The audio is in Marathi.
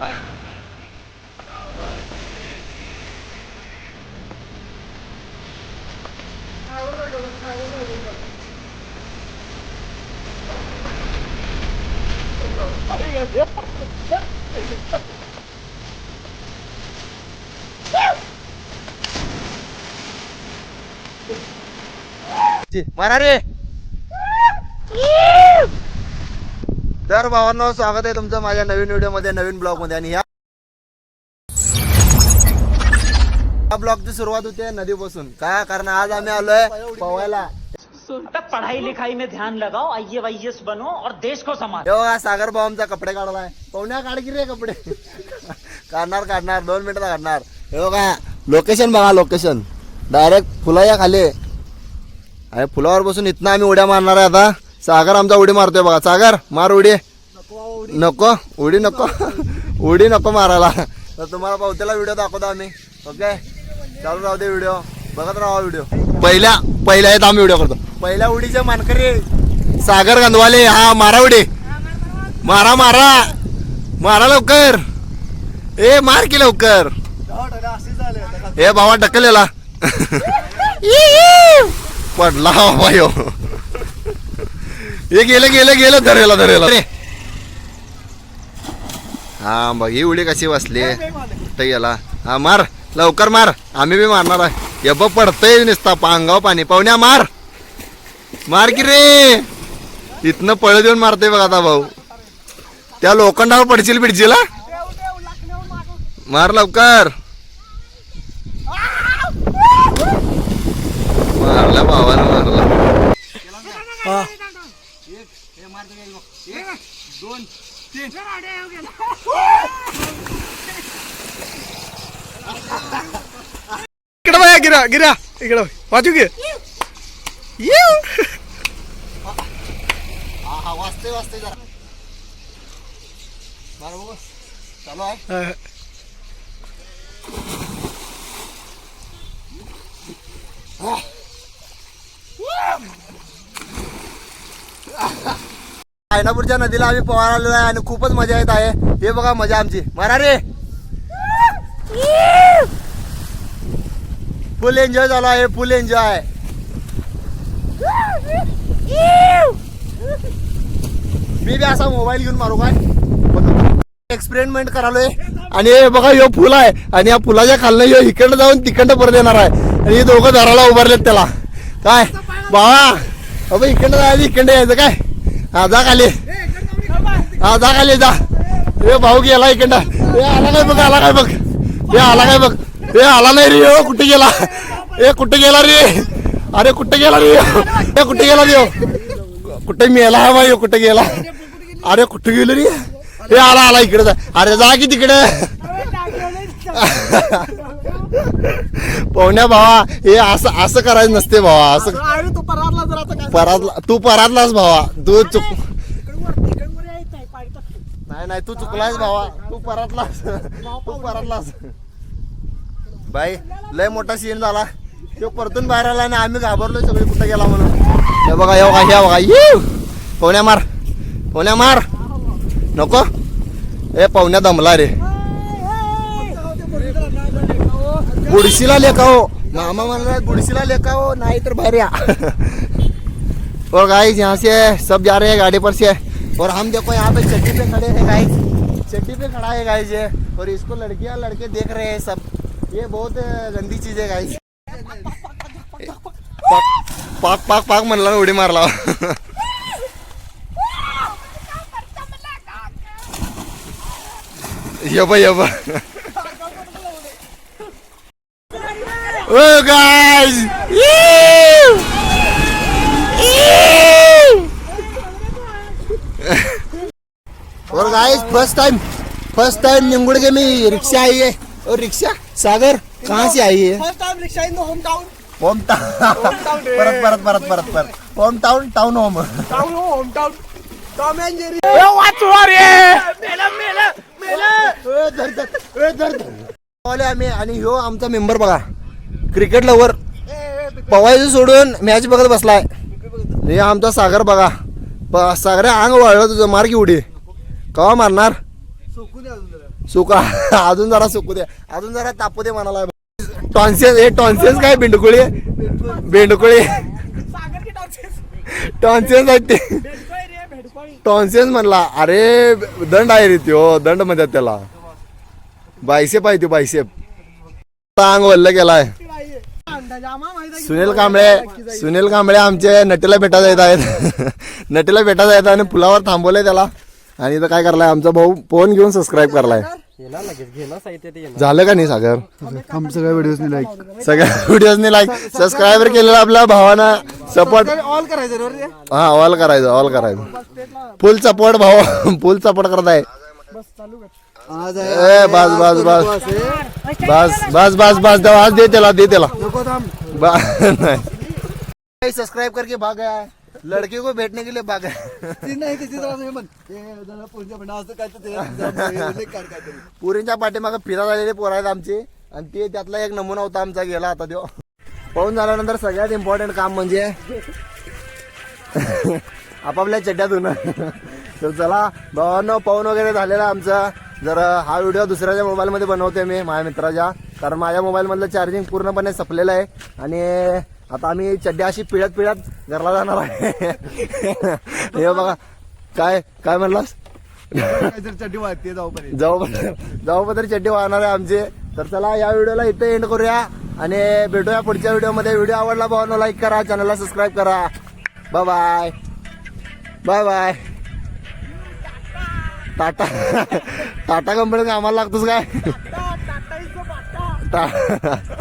मारा रे तर भावांनो स्वागत आहे तुमचं माझ्या नवीन व्हिडिओमध्ये नवीन ब्लॉगमध्ये आणि ह्या या ब्लॉगची सुरुवात होते नदीपासून. का? कारण आज आम्ही आलोय पवायला पढ़ाई लिखाई में ध्यान लगाओ आई ए बनो और देश को हे बघा सागर भाऊ आमचा कपडे काढलाय. पवण्या काढ की रे कपडे. काढणार काढणार दोन मिनिटात काढणार. हे बघा लोकेशन बघा लोकेशन डायरेक्ट फुलाया खाली. अरे फुलावर बसून इथनं आम्ही उड्या मारणार आहे आता. सागर आमचा उडी मारतोय बघा. सागर मार उडी. नको उडी. नको उडी नको. मारायला. तर तुम्हाला पावतेला व्हिडिओ दाखवतो आम्ही. ओके चालू राहू दे व्हिडिओ बघत राहा व्हिडिओ पहिल्या पहिल्या येत आम्ही व्हिडिओ करतो. पहिल्या उडीचे मानकरी सागर गंधवाले. हा मारा उडी. मारा मारा. मारा लवकर. ए मार की लवकर. ए भावा ढकलेला पडला बाबा हे गेलं गेलं गेलं धरेला धरेला. रे हा बघ ही उडी कशी बसली कुठे गेला? हा मार. लवकर मार. आम्ही बी मारणार आहे. हे बघ पडतंय नुसता पांगाव पाणी. पाहुण्या मार. मार की रे. इथनं पळ देऊन मारते बघ आता भाऊ. त्या लोखंडावर पडशील बिडशील हा? मार लवकर. इकडे बघा गिरा गिरा. इकडे वाचू घे. येऊ. हा वाजते वाजते जरा मार बघू चालू आहे आयनापूरच्या नदीला आम्ही पोहायला आहे आणि खूपच मजा येत आहे. हे बघा मजा आमची. मारा रे. फुल एन्जॉय झाला आहे फुल एन्जॉय मी बी असा मोबाईल घेऊन मारू काय? एक्सपेरिमेंट करालोय. आणि हे बघा ह्यो फुल आहे. आणि या फुलाच्या खालनं ह्यो इकडं जाऊन तिकडं परत येणार आहे. आणि हे दोघं दराला उभारलेत त्याला. काय? बाबा अबे इकडं जायचं इकडं यायचं काय? हा जा खाली. हा जा खाली जा. हे भाऊ गेला इकडं. हे आला काय बघ आला काय बघ. हे आला काय बघ. हे आला नाही रे हो कुठे गेला? हे कुठे गेला रे? अरे कुठे गेला रे हे कुठे गेला रे कुठे मेला हा भाई कुठे गेला? अरे कुठे गेलो रे? हे आला आला इकडे जा. अरे जा की तिकडे. पाहुण्या भावा हे असं असं करायचं नसते भावा असं परातला तू परातलाच भावा. तू चुक. नाही नाही तू चुकलास भावा. तू परातलास. तू परातलास. बाई लय मोठा सीन झाला. तो परतून बाहेर आला आणि आम्ही घाबरलो सगळे कुठे गेला म्हणून. हे बघा हे बघा हे बघा. ये! पवण्या मार. पवण्या मार. नको. ए पवण्या दमला रे. बुडशीला लेखाओ मामा म्हणला बुडशीला लेखाओ नाही तर बाहेर या. और गाइस यहाँ से सब जा रहे हैं गाड़ी पर से। और हम देखो यहाँ पे चट्टी पे खड़े हैं गाइस चट्टी पे खड़ा है गाइस ये। और इसको लड़कियाँ लड़के देख रहे हैं सब। ये बहुत गंदी चीज़ है गाइस पाक पाक पाक म्हणला उडी मारला. यबा यबा ओ गाइस और guys first time first time Ningudge में रिक्शा आई है और रिक्शा सागर कहाँ से आई है? First time rickshaw in the hometown. Home town परत परत परत परत परत. Home town town home Town हो, hometown. Tom and Jerry. ए, वाचवा रे! आले आम्ही आणि ह्यो आमचा मेंबर बघा. क्रिकेट लवर पवायचं सोडून मॅच बघत बसलाय. हे आमचा सागर बघा. प- सागऱ्या अंग वाळलं तुझं. मार की उडी. कवा मारणार? सुका अजून जरा. सुकू. दे. अजून जरा तापू दे म्हणाला टॉन्सेस हे टॉन्सेस काय बेंडकुळी? बेंडकुळी. टॉन्सेस आहेत ते. टॉन्सेस म्हणला. अरे दंड आहे रे त्यो. दंड म्हणतात त्याला. बायसेप आहे त्यो बायसेप. अंग वल्ल गेलाय सुनील कांबळे सुनील कांबळे आमचे नटीला भेटायला येत आहेत. नटीला भेटायला येत आणि पुलावर थांबवलंय त्याला. आणि इथं काय करलाय? आमचा भाऊ फोन घेऊन सबस्क्राईब करलाय. झालं का नाही सागर? सगळ्या व्हिडिओ लाईक सगळ्या व्हिडिओजनी लाईक सबस्क्राईबर केलेला आपल्या भावानं सपोर्ट ऑल करायचं हा ऑल करायचं ऑल करायचं. फुल सपोर्ट भाऊ. फुल सपोर्ट करताय. बस बस बस बस बस बस बस दे आज दे त्याला दे त्याला. सब्सक्राइब करके भाग गया है लड़के को बैठने के लिए भाग हे. पुरींच्या पाठीमागे फिरा झालेले पोर आहेत आमचे आणि ते त्यातला एक नमुना होता आमचा गेला आता तो. पाहून झाल्यानंतर सगळ्यात इम्पॉर्टंट काम म्हणजे आपापल्या चड्ड्या धुणं तर चला भावांनो पाहून वगैरे झालेला आमचा. जर हा व्हिडिओ दुसऱ्याच्या मोबाईलमध्ये बनवतोय मी माझ्या मित्राच्या. कारण माझ्या मोबाईलमधलं चार्जिंग पूर्णपणे संपलेलं आहे. आणि आता आम्ही चड्ड्या अशी पिळत पिळत घरला जाणार आहे. हे बघा. काय काय म्हणलास? चड्डी वाटते जाऊ जाऊ चड्डी वाहणार आहे आमचे. तर चला या व्हिडिओला इथे एंड करूया. आणि भेटूया पुढच्या व्हिडिओमध्ये व्हिडिओ आवडला भावांनो लाईक करा. चॅनलला सबस्क्राईब करा. Bye bye bye bye tata. Tata कंपनीत कामाला लागतोस काय?